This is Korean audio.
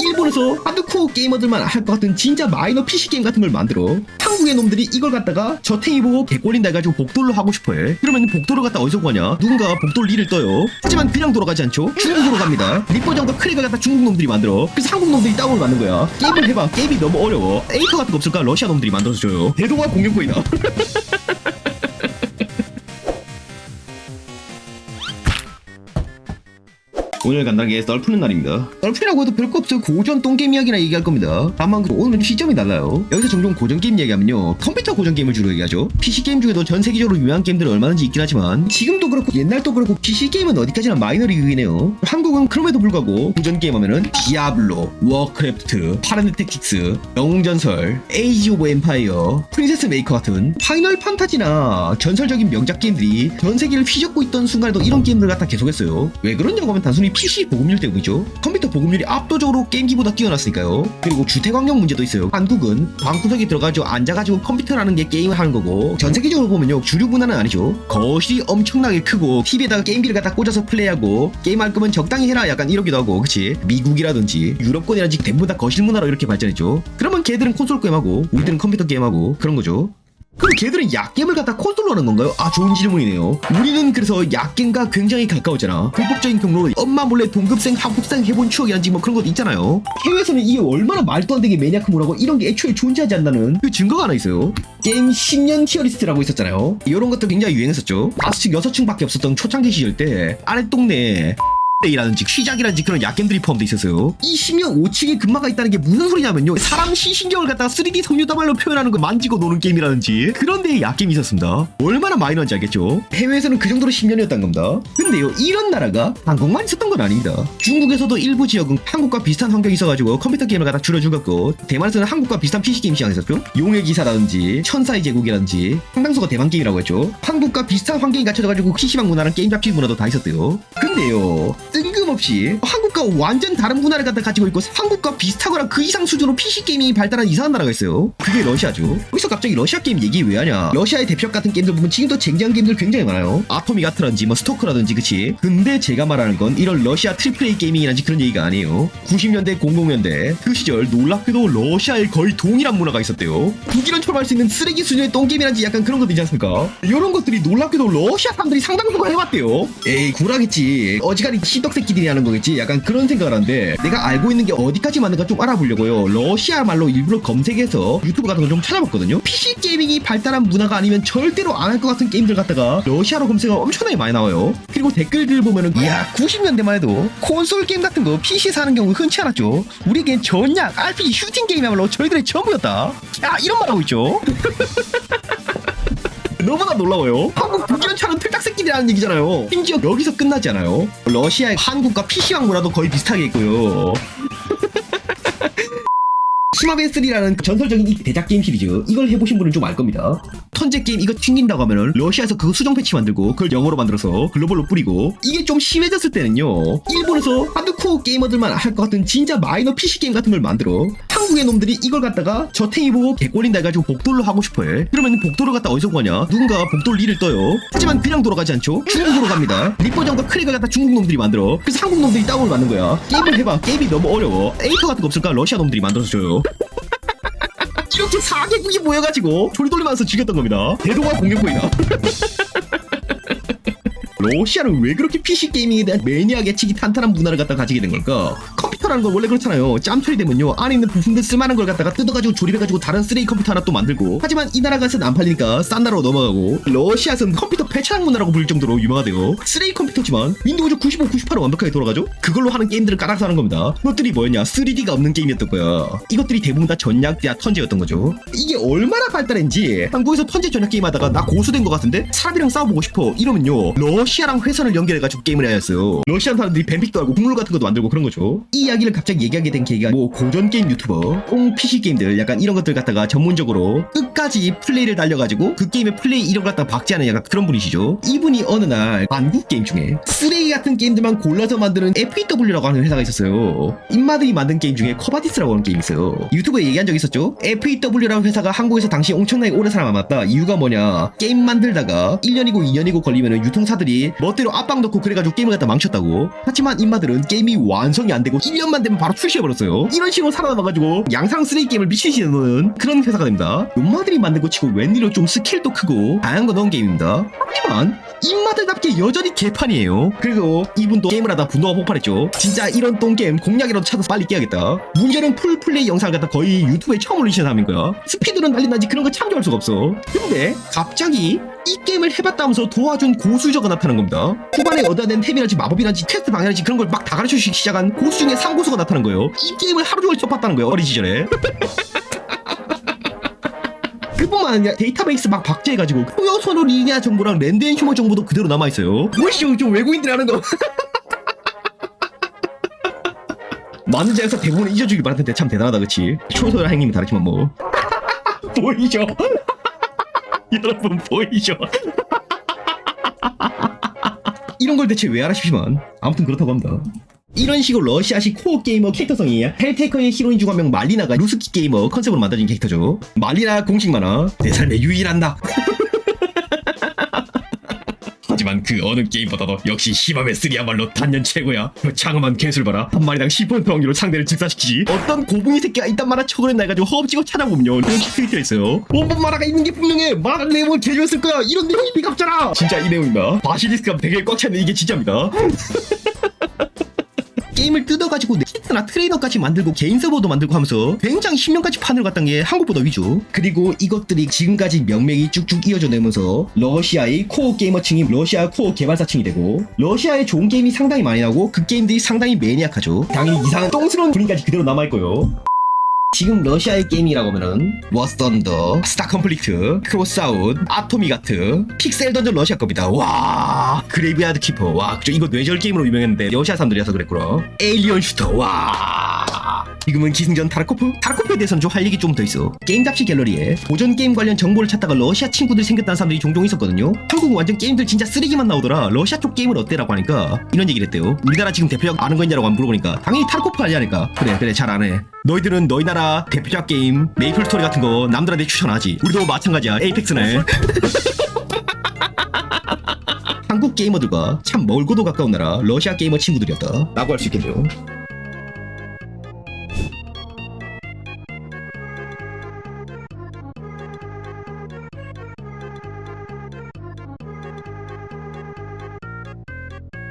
일본에서 하드코어 게이머들만 할 것 같은 진짜 마이너 PC 게임 같은 걸 만들어. 한국의 놈들이 이걸 갖다가 저탱이 보고 개꼴린다 해가지고 복도를 하고 싶어해. 그러면 복도를 갖다 어디서 구하냐? 누군가 복도를 일을 떠요. 하지만 그냥 돌아가지 않죠? 중국으로 갑니다. 리퍼 정도 크랙을 갖다 중국 놈들이 만들어. 그래서 한국 놈들이 다운을 받는 거야. 게임을 해봐. 게임이 너무 어려워. 에이터 같은 거 없을까? 러시아 놈들이 만들어줘요. 대동아 공룡코이다 오늘 간단하게 썰푸는 날입니다. 썰푸라고 해도 별거 없어요. 고전 똥게임 이야기나 얘기할 겁니다. 다만 그 오늘은 시점이 달라요. 여기서 종종 고전 게임 얘기하면요. 컴퓨터 고전 게임을 주로 얘기하죠. PC 게임 중에도 전 세계적으로 유명한 게임들은 얼마든지 있긴 하지만 지금도 그렇고 옛날도 그렇고 PC 게임은 어디까지나 마이너리그이긴 해요. 한국은 그럼에도 불구하고 고전 게임 하면은 디아블로, 워크래프트, 파란드 택틱스, 영웅전설, 에이지 오브 엠파이어, 프린세스 메이커 같은 파이널 판타지나 전설적인 명작 게임들이 전 세계를 휘젓고 있던 순간에도 이런 게임들 갖다 계속했어요. 왜 그러냐고 하면 단순히 PC 보급률 때문이죠. 컴퓨터 보급률이 압도적으로 게임기보다 뛰어났으니까요. 그리고 주택 환경 문제도 있어요. 한국은 방구석에 들어가지고 앉아가지고 컴퓨터라는 게 게임을 하는 거고 전 세계적으로 보면요 주류 문화는 아니죠. 거실이 엄청나게 크고 TV에다가 게임기를 갖다 꽂아서 플레이하고 게임할 거면 적당히 해라 약간 이러기도 하고 그치 미국이라든지 유럽권이라든지 대부분 다 거실 문화로 이렇게 발전했죠. 그러면 걔들은 콘솔 게임하고 우리들은 컴퓨터 게임하고 그런 거죠. 그럼 걔들은 약겜을 갖다 콘솔로 하는 건가요? 아 좋은 질문이네요. 우리는 그래서 약겜과 굉장히 가까웠잖아. 불법적인 경로로 엄마 몰래 동급생 학급생 해본 추억이란지 뭐 그런 것도 있잖아요. 해외에서는 이게 얼마나 말도 안 되게 매니아크물하고 이런 게 애초에 존재하지 않는다는 그 증거가 하나 있어요. 게임 10년 티어리스트라고 있었잖아요. 이런 것도 굉장히 유행했었죠. 5층 6층밖에 없었던 초창기 시절 때 아랫동네에 이라든지 휘작이라든지 그런 약겜들이 포함되어 있었어요. 이 10년 5층에 금마가 있다는 게 무슨 소리냐면요. 사람 시신경을 갖다가 3D 섬유다발로 표현하는 거 만지고 노는 게임이라든지 그런 데에 약겜이 있었습니다. 얼마나 마이너한지 알겠죠? 해외에서는 그 정도로 10년이었단 겁니다. 근데요, 이런 나라가 한국만 있었던 건 아닙니다. 중국에서도 일부 지역은 한국과 비슷한 환경이 있어가지고 컴퓨터 게임을 갖다 줄여 죽었고 대만에서는 한국과 비슷한 PC 게임 있었죠. 용의 기사라든지 천사의 제국이라든지 상당수가 대만 게임이라고 했죠. 한국과 비슷한 환경이 갖춰져가지고 PC방 문화랑 게임 잡지 문화도 다 있었대요. 근데요, 뜬금없이 한국과 완전 다른 문화를 갖다 가지고 있고 한국과 비슷하거나 그 이상 수준으로 PC 게임이 발달한 이상한 나라가 있어요. 그게 러시아죠. 여기서 갑자기 러시아 게임 얘기 왜 하냐? 러시아의 대표 같은 게임들 보면 지금도 쟁쟁한 게임들 굉장히 많아요. 아토믹 아트라든지 뭐 스토크라든지 그치? 근데 제가 말하는 건 이런 러시아 트리플 A 게이밍이라든지 그런 얘기가 아니에요. 90년대 00년대 그 시절 놀랍게도 러시아에 거의 동일한 문화가 있었대요. 독일은 처벌할 수 있는 쓰레기 수준의 똥게임이라든지 약간 그런 것도 있지 않습니까? 이런 것들이 놀랍게도 러시아 사람들이 상당 수가 해왔대요. 에이 구라겠지. 어지간히 시덕새끼들이 하는 거겠지. 약간 그런 생각을 하는데 내가 알고 있는 게 어디까지 맞는가 좀 알아보려고요. 러시아 말로 일부러 검색해서 유튜브 같은 거좀 찾아봤거든요. PC 게이밍이 발달한 문화가 아니면 절대로 안 할 것 같은 게임들 갖다가 러시아로 검색하면 엄청나게 많이 나와요. 그리고 댓글들 보면은 이야 90년대만 해도 콘솔 게임 같은 거 PC 사는 경우 흔치 않았죠. 우리에겐 전략, RPG, 슈팅 게임이야말로 저희들의 전부였다. 야 이런 말 하고 있죠. 너무나 놀라워요. 한국 북연차는 틀딱새끼들이라는 얘기잖아요. 심지어 여기서 끝나지 않아요. 러시아의 한국과 PC방 문화도 거의 비슷하게 있고요. 시마벤3라는 전설적인 이 대작 게임 시리즈 이걸 해보신 분은 좀 알 겁니다. 턴제 게임 이거 튕긴다고 하면은 러시아에서 그거 수정 패치 만들고 그걸 영어로 만들어서 글로벌로 뿌리고 이게 좀 심해졌을 때는요 일본에서 하드코어 게이머들만 할 것 같은 진짜 마이너 PC 게임 같은 걸 만들어. 한국의 놈들이 이걸 갖다가 저 탱이 보고 개꼴린다 해가지고 복도를 하고 싶어해. 그러면 복도를 갖다 어디서 구하냐? 누군가 복도를 일을 떠요. 하지만 그냥 돌아가지 않죠? 중국으로 갑니다. 리퍼 정도 크랙을 갖다 중국 놈들이 만들어. 그래서 한국 놈들이 다운을 받는 거야. 게임을 해봐. 게임이 너무 어려워. 에이터 같은 거 없을까? 러시아 놈들이 만들어줘요 이렇게 4개국이 모여가지고 조리 돌리면서 죽였던 겁니다. 대동아 공룡코이다. 러시아는 왜 그렇게 PC 게이밍에 대한 매니악에 치기 탄탄한 문화를 갖다 가지게 된 걸까? 컴퓨터라는 건 원래 그렇잖아요. 짬처리 되면요. 안에 있는 부품들 쓸만한 걸 갖다가 뜯어가지고 조립해가지고 다른 쓰레기 컴퓨터 하나 또 만들고. 하지만 이 나라가서는 안 팔리니까 싼 나라로 넘어가고. 러시아에서는 컴퓨터 폐차량 문화라고 불릴 정도로 유명하대요. 쓰레기 컴퓨터지만 윈도우즈 95, 98은 완벽하게 돌아가죠? 그걸로 하는 게임들을 깔아서 하는 겁니다. 그것들이 뭐였냐? 3D가 없는 게임이었던 거야. 이것들이 대부분 다 전략, 야, 턴제였던 거죠. 이게 얼마나 발달했는지 한국에서 턴제 전략 게임 하다가 나 고수된 것 같은데 사람이랑 싸워보고 싶어 이러면요 러시아랑 회선을 연결해가지고 게임을 해야 했어요 러시아 사람들이 뱀픽도 하고 국물 같은 것도 만들고 그런 거죠 이 이야기 를 갑자기 얘기하게 된 계기가 뭐 고전 게임 유튜버 꽁 PC 게임들 약간 이런 것들 갖다가 전문적으로 끝까지 끝까지 플레이를 달려가지고 그 게임의 플레이 이력 갖다 박제하는 약간 그런 분이시죠. 이분이 어느 날 한국 게임 중에 쓰레기 같은 게임들만 골라서 만드는 FEW라고 하는 회사가 있었어요. 인마들이 만든 게임 중에 커바디스라고 하는 게임이 있어요. 유튜브에 얘기한 적 있었죠? FEW라는 회사가 한국에서 당시 엄청나게 오래 살아남았다. 이유가 뭐냐? 게임 만들다가 1년이고 2년이고 걸리면 유통사들이 멋대로 압박 넣고 그래가지고 게임을 갖다 망쳤다고. 하지만 인마들은 게임이 완성이 안 되고 1년만 되면 바로 출시해버렸어요. 이런 식으로 살아남아가지고 양상 쓰레기 게임을 미치시는 그런 회사가 됩니다. 인마들이 만든 거 치고 웬일로 좀 스킬도 크고 다양한 거 넣은 게임입니다. 하지만 입마들답게 여전히 개판이에요. 그리고 이분도 게임을 하다 분노가 폭발했죠. 진짜 이런 똥게임 공략이라도 찾아서 빨리 깨야겠다. 문제는 풀플레이 영상을 갖다 거의 유튜브에 처음 올리시는 사람인 거야. 스피드는 난리 나지 그런 거 참조할 수가 없어. 근데 갑자기 이 게임을 해봤다면서 도와준 고수저가 나타난 겁니다. 후반에 얻어야 되는 템이랄지 마법이랄지 퀘스트 방향이랄지 그런 걸 막 다 가르쳐주기 시작한 고수 중에 3고수가 나타난 거예요. 이 게임을 하루 종일 쳐봤다는 거예요. 어린 시절에. 그뿐만 아니라 데이터베이스 막 박제해가지고 토요선호 리니아 정보랑 랜드앤 휴머 정보도 그대로 남아있어요. 뭐시죠 좀 외국인들이 하는 거. 많은 자에서 잊어주길 바랄 텐데 참 대단하다 그치? 초소랑 행님이 다르지만 뭐. 보이죠? 여러분 보이죠? 이런 걸 대체 왜 알아십시만 아무튼 그렇다고 합니다 이런 식으로 러시아식 코어 게이머 캐릭터성이 헬테이커의 히로인 중 한 명 말리나가 루스키 게이머 컨셉으로 만들어진 캐릭터죠. 말리나 공식 만화 내 삶에 유일한다. 하지만 그 어느 게임보다도 역시 시밤의 쓰리야말로 단연 최고야. 그 장엄한 개술 봐라. 한 마리당 10% 확률로 상대를 즉사시키지. 어떤 고붕이 새끼가 이딴 마라 쳐그랬나 해가지고 허업지고 찾아보면요. 공식 트위터 있어요. 원본 마라가 있는 게 분명해. 마라 내용을 개조했을 거야. 이런 내용이 비갑잖아. 진짜 이 내용입니다. 바시리스크가 베개에 꽉 차는 이게 진짜입니다. 게임을 뜯어가지고 넥스트나 트레이너까지 만들고 개인 서버도 만들고 하면서 굉장히 10년까지 판을 갔던 게 한국보다 위죠. 그리고 이것들이 지금까지 명맥이 쭉쭉 이어져 내면서 러시아의 코어 게이머층이 러시아 코어 개발사층이 되고 러시아의 좋은 게임이 상당히 많이 나오고 그 게임들이 상당히 매니악하죠. 당연히 이상한 똥스러운 분위기까지 그대로 남아있고요. 지금 러시아의 게임이라고 하면은 워스 던더, 스타 컴플리트, 크로스아웃, 아토미가트, 픽셀 던전 러시아 겁니다. 와, 그레이브야드 키퍼. 와, 그죠? 이거 뇌절 게임으로 유명했는데 러시아 사람들이라서 그랬구나. 에일리언 슈터. 와. 지금은 기승전 타르코프? 타르코프에 대해서는 좀 할 얘기 좀 더 있어. 게임 잡지 갤러리에 고전 게임 관련 정보를 찾다가 러시아 친구들 생겼다는 사람들이 종종 있었거든요. 한국은 완전 게임들 진짜 쓰레기만 나오더라. 러시아 쪽 게임은 어때라고 하니까 이런 얘기를 했대요. 우리나라 지금 대표작 아는 거 있냐라고 물어보니까 당연히 타르코프 알냐니까. 그래 그래 잘 아네. 너희들은 너희 나라 대표작 게임 메이플 스토리 같은 거 남들한테 추천하지. 우리도 마찬가지야. 에이펙스네. 한국 게이머들과 참 멀고도 가까운 나라 러시아 게이머 친구들이었다 라고 할 수 있겠네요